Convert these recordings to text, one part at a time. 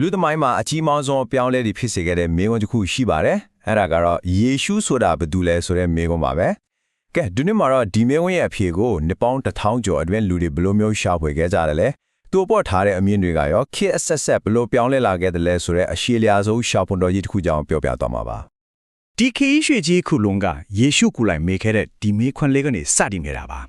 လူသမိုင်းမှာအကြီးမားဆုံးအပြောင်းလဲတွေဖြစ်စေခဲ့တဲ့မိကွန်းတစ်ခုရှိပါတယ်အဲ့ဒါကတော့ယေရှုဆိုတာဘာတူလဲဆိုတဲ့မိကွန်းပါပဲကဲဒီနေ့မှာတော့ဒီမိကွန်းရဲ့အဖြေကိုနှစ်ပေါင်းတစ်ထောင်ကျော်အတွင်းလူတွေဘယ်လိုမျိုးရှာဖွေခဲ့ကြတယ်လဲသူ့ပေါ်ထားတဲ့အမြင်တွေကရောခေတ်အဆက်ဆက်ဘယ်လိုပြောင်းလဲလာခဲ့တယ်လဲဆိုတဲ့အရှိလျာဆုံးရှာဖွန်တော်ကြီးတစ်ခုကြောင်းပြောပြသွားမှာပါဒီခရီးရွှေကြီးခုလုံးကယေရှုကိုယ်တိုင်မေးခဲ့တဲ့ဒီမေးခွန်းလေးကနေစတင်ခဲ့တာပါ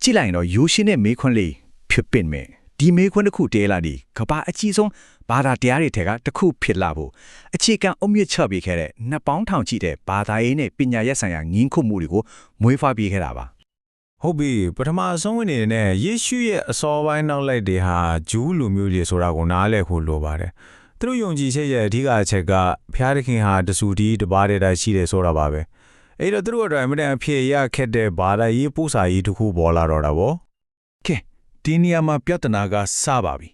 ကြည့်လိုက်ရင်တော့ယိုရှင်တဲ့မေးခွန်းလေးဖြစ်ပင်မယ်ဒီမေးခွန်းတစ်ခုတဲလာဒီကဘာအကြီးဆုံး ဘာသာတရားတွေထဲကတစ်ခုဖြစ်လာဖို့အခြေခံအုံမြင့်ချပေးခဲ့တဲ့နှစ်ပေါင်းထောင်ချီတဲ့ဘာသာရေးနဲ့ပညာရပ်ဆိုင်ရာငင်းခုမှုတွေကိုမွေးဖွားပေးခဲ့တာပါဟုတ်ပြီပထမဆုံးအနေနဲ့ယေရှုရဲ့အစောပိုင်းနောက်လိုက်တွေဟာဂျူးလူမျိုးတွေဆိုတာကိုနားလည်ဖို့လိုပါတယ်သူတို့ယုံကြည်ချက်ရဲ့အဓိကအချက်ကဖျားသခင်ဟာတဆူတီတပါးတည်းတည်းရှိတယ်ဆိုတာပါပဲအဲ့တော့သူတို့အတွက်အမြဲတမ်းအဖြစ်ရခက်တဲ့ဘာသာရေးပို့စာရေးတစ်ခုပေါ်လာတော့တာဗောကဲဒီနေရာမှာပြဿနာကစပါပြီ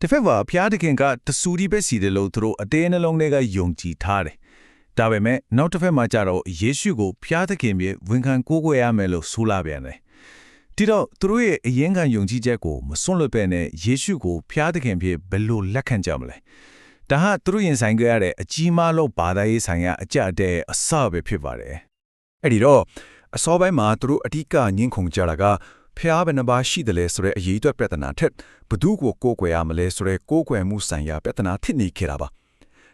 တစ်ဖက်မှာဘုရားသခင်ကတဆူဒီပဲစီတယ်လို့သူတို့အသေးနှလုံးတွေကယုံကြည်ထားတယ်ဒါပေမဲ့နောက်တစ်ဖက်မှာကျတော့ယေရှုကိုဘုရားသခင်ပြဝန်ခံကိုးကွယ်ရမယ်လို့ဆိုလာပြန်တယ်ဒီတော့သူတို့ရဲ့အရင်ခံယုံကြည်ချက်ကိုမစွန့်လွတ်ပဲနဲ့ယေရှုကိုဘုရားသခင်ပြဘယ်လိုလက်ခံကြမလဲဒါဟာသူတို့ရင်ဆိုင်ကြရတဲ့အကြီးမားဆုံးဘာသာရေးဆိုင်ရာအကြအတဲ့အစပဲဖြစ်ပါတယ်အဲ့ဒီတော့အစောပိုင်းမှာသူတို့အဓိကညှင်းခုန်ကြတာက ဖျားဘယ်နှပါရှိတယ်လဲဆိုတဲ့အရေးအတွက်ပြဿနာထက်ဘသူကိုကိုးကွယ်ရမလဲဆိုတဲ့ကိုးကွယ်မှုဆိုင်ရာပြဿနာဖြစ်နေခဲ့တာပါ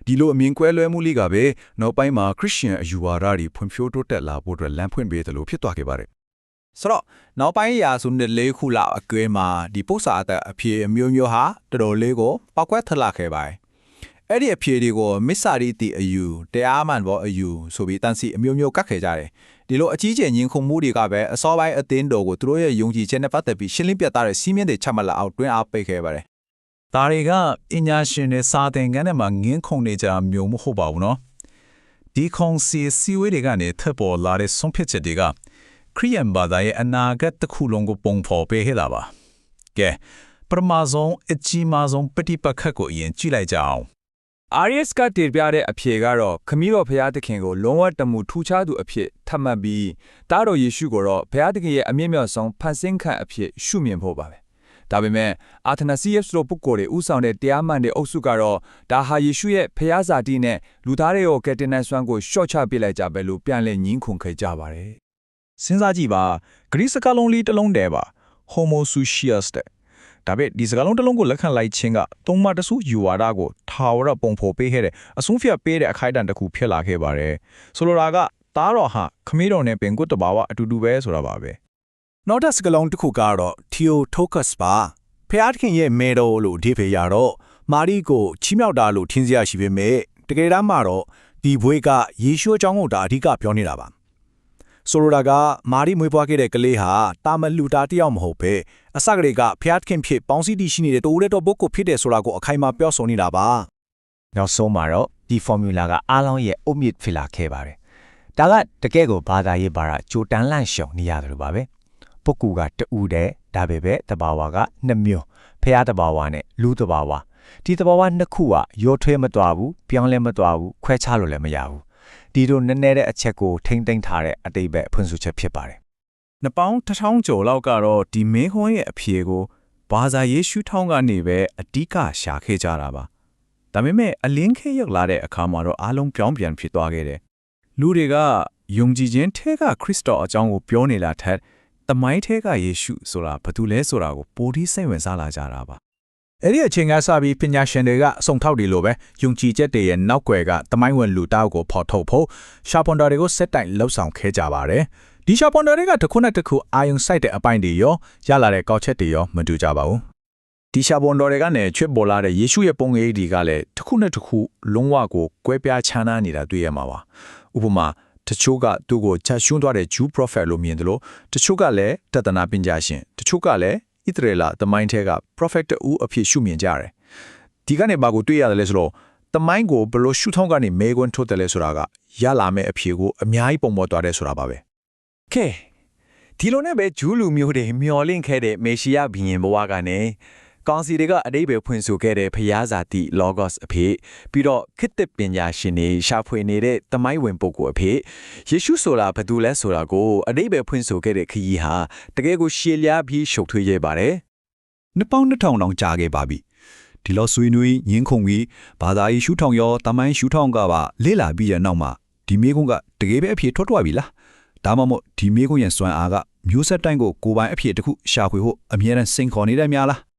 ဒီလိုအမြင်ကွဲလွဲမှုလေးကပဲနောက်ပိုင်းမှာခရစ်ယာန်အယူဝါဒတွေဖွံ့ဖြိုးတိုးတက်လာဖို့အတွက်လမ်းဖွင့်ပေးတယ်လို့ဖြစ်သွားခဲ့ပါတယ်ဆိုတော့နောက်ပိုင်းရာစုနှစ်လေးခုလောက်အကွေးမှာဒီပု္ပ္ပာအသက်အဖြေအမျိုးမျိုးဟာတော်တော်လေးကိုပောက်ကွက်ထလာခဲ့ပါတယ်အဲ့ဒီအဖြေတွေကိုမစ္ဆာရီတီအယူတရားမှန်ဘောအယူဆိုပြီးတန်စီအမျိုးမျိုးကတ်ခဲ့ကြတယ် ဒီလိုအကြီးကျယ်ညင်ခုန်မှုတွေကပဲအစောပိုင်းအသင်းတော်ကိုသူတို့ရဲ့ယုံကြည်ချက်နဲ့ပတ်သက်ပြီးရှင်းလင်းပြသတဲ့စီးမြင့်တွေချမှတ်လာအောင်တွင်းအားပိတ်ခဲ့ပါတယ်။ဒါတွေကပညာရှင်တွေစာသင်ခန်းထဲမှာငင်းခုန်နေကြမျိုးမဟုတ်ပါဘူးနော်။ဒီခုန်စီစီဝေးတွေကနေထပ်ပေါ်လာတဲ့ဆုံးဖြတ်ချက်တွေကခရီးယန်ဘာသာရဲ့အနာဂတ်တစ်ခုလုံးကိုပုံဖော်ပေးခဲ့တာပါ။ကဲပရမဇုံအကြီးမားဆုံးပฏิပတ်ခတ်ကိုအရင်ကြည့်လိုက်ကြအောင် RS ကတည်ပြတဲ့အဖြေကတော့ခမည်းတော်ဘုရားသခင်ကိုလုံးဝတမှုထူးခြားသူအဖြစ်သတ်မှတ်ပြီးတားတော်ယေရှုကိုတော့ဘုရားသခင်ရဲ့အမြင့်မြတ်ဆုံးဖန်ဆင်းခန့်အဖြစ်ရှုမြင်ဖို့ပါပဲဒါပေမဲ့အာသနာစီယက်စ်တို့ပုဂ္ဂိုလ်တွေဥဆောင်တဲ့တရားမှန်တဲ့အုပ်စုကတော့ဒါဟာယေရှုရဲ့ဘုရားဇာတိနဲ့လူသားတွေကိုကယ်တင်တဲ့ဆွမ်းကိုရှော့ချပစ်လိုက်ကြပဲလို့ပြန်လည်ညှင်းခုန်ခဲ့ကြပါတယ်။စဉ်းစားကြည့်ပါဂရိစကားလုံးလေးတစ်လုံးတည်းပါ homosusius တဲ့ ဒါပေမဲ့ဒီစကားလုံးတစ်လုံးကိုလက်ခံလိုက်ခြင်းကသုံးမတဆူယူဝါဒကိုထာဝရပုံဖော်ပေးခဲ့တဲ့အဆုံးဖြတ်ပေးတဲ့အခိုက်အတန့်တစ်ခုဖြစ်လာခဲ့ပါတယ်ဆိုလိုတာကသားတော်ဟာခမည်းတော်နဲ့ပင်ကုတ်တဘာဝအတူတူပဲဆိုတာပါပဲနောက်တစ်စကလုံးတစ်ခုကတော့ Theotokos ပါဖျားသခင်ရဲ့မေတော်လို့အဓိပ္ပာယ်ရတော့မာရီကိုချီးမြှောက်တာလို့ထင်စရာရှိပေမဲ့တကယ်တမ်းမှာတော့ဒီဘွေကယေရှုအကြောင်းကိုဒါအဓိကပြောနေတာပါ ဆိုလိုတာကမာရီမွေးဖွားခဲ့တဲ့ကလေးဟာတာမလူတာတယောက်မဟုတ်ပဲအစကလေးကဖျားသခင်ဖြစ်ပေါင်းစည်းတည်ရှိနေတဲ့တိုးတဲ့တော့ဘုတ်ကိုဖြစ်တယ်ဆိုတာကိုအခိုင်အမာပြောဆိုနေတာပါနောက်ဆုံးမှာတော့ဒီ formula ကအားလုံးရဲ့အုတ်မြစ်ဖြစ်လာခဲ့ပါတယ်။ဒါကတကယ့်ကိုဘာသာရေးဘာသာကြိုတန်းလန့်ရှောင်နေရတယ်လို့ပါပဲ။ပုဂ္ဂိုလ်ကတူတဲ့ဒါပဲပဲတဘာဝကနှစ်မျိုးဖះတဘာဝနဲ့လူတဘာဝဒီတဘာဝနှစ်ခုကရောထွေးမသွားဘူးပြောင်းလဲမသွားဘူးခွဲခြားလို့လည်းမရဘူး။ ဒီလိုနည်းနည်းတဲ့အချက်ကိုထိမ့်သိမ့်ထားတဲ့အတိတ်ပဲဖွင့်ဆိုချက်ဖြစ်ပါတယ်နှစ်ပေါင်းတစ်ထောင်ကျော်လောက်ကတော့ဒီမင်းခွန်းရဲ့အဖြေကိုဘာသာရေးရှုထောင်းကနေပဲအဓိကရှာခဲ့ကြတာပါဒါပေမဲ့အလင်းခဲရောက်လာတဲ့အခါမှာတော့အားလုံးပြောင်းပြန်ဖြစ်သွားခဲ့တယ်လူတွေကယုံကြည်ခြင်းထဲကခရစ်တော်အကြောင်းကိုပြောနေတာထက်တမိုင်းထဲကယေရှုဆိုတာဘာတူလဲဆိုတာကိုပိုပြီးစိတ်ဝင်စားလာကြတာပါ အဲ့ဒီအချိန်ကစပြီးပညာရှင်တွေကအစုံထောက်တွေလိုပဲယုံကြည်ချက်တွေရဲ့နောက်ွယ်ကတမိုင်းဝင်လူတောက်ကိုဖော်ထုတ်ဖို့ရှာပွန်တာတွေကိုစက်တိုင်လှုပ်ဆောင်ခဲ့ကြပါတယ်။ဒီရှာပွန်တာတွေကတစ်ခုနဲ့တစ်ခုအာယုံစိုက်တဲ့အပိုင်းတွေရောရလာတဲ့ကောက်ချက်တွေရောမတူကြပါဘူး။ဒီရှာပွန်တော်တွေကနေချွတ်ပေါ်လာတဲ့ယေရှုရဲ့ပုံရိပ်တွေကလည်းတစ်ခုနဲ့တစ်ခုလုံးဝကိုကွဲပြားခြားနားနေတာတွေ့ရမှာပါ။ဥပမာတချို့ကသူ့ကိုချက်ရှွန်းသွားတဲ့ Jew prophet လို့မြင်တယ်လို့တချို့ကလည်းတသနာပညာရှင်တချို့ကလည်း ဣသရေလသမိုင်းထဲက prophet တူအဖြစ်ရှုမြင်ကြတယ်။ဒီကနေဘာကိုတွေ့ရတယ်လဲဆိုတော့သမိုင်းကိုဘယ်လိုရှုထောင်းကနေမဲခွန်းထုတ်တယ်လဲဆိုတာကရလာမယ့်အဖြေကိုအများကြီးပုံပေါ်သွားတယ်ဆိုတာပါပဲကဲဒီလိုနဲ့ပဲဂျူးလူမျိုးတွေမျော်လင့်ခဲ့တဲ့မေရှိယဘီရင်ဘဝကနေ ကောင်စီတွေကအတိတ်ပဲဖွင့်ဆိုခဲ့တဲ့ဖျားစာတိ logos အဖြစ်ပြီးတော့ခေတ်သစ်ပညာရှင်တွေရှာဖွေနေတဲ့သမိုင်းဝင်ပုဂ္ဂိုလ်အဖြစ်ယေရှုဆိုတာဘာတူလဲဆိုတာကိုအတိတ်ပဲဖွင့်ဆိုခဲ့တဲ့ခရီးဟာတကယ်ကိုရှည်လျားပြီးရှုပ်ထွေးရပါတယ်နှစ်ပေါင်း2000တောင်ကြာခဲ့ပါပြီဒီလိုဆွေးနွေးညင်းခုန်ပြီးဘာသာရေးရှုထောင့်ရောတမိုင်းရှုထောင့်ကပါလေ့လာပြီးတဲ့နောက်မှာဒီမေကုန်းကတကယ်ပဲအဖြစ်ထွက်ထွက်ပြီလားဒါမှမဟုတ်ဒီမေကုန်းရဲ့စွမ်းအားကမျိုးဆက်တိုင်းကိုကိုယ်ပိုင်အဖြစ်တစ်ခုရှာဖွေဖို့အမြဲတမ်းစိန်ခေါ်နေတယ်များလား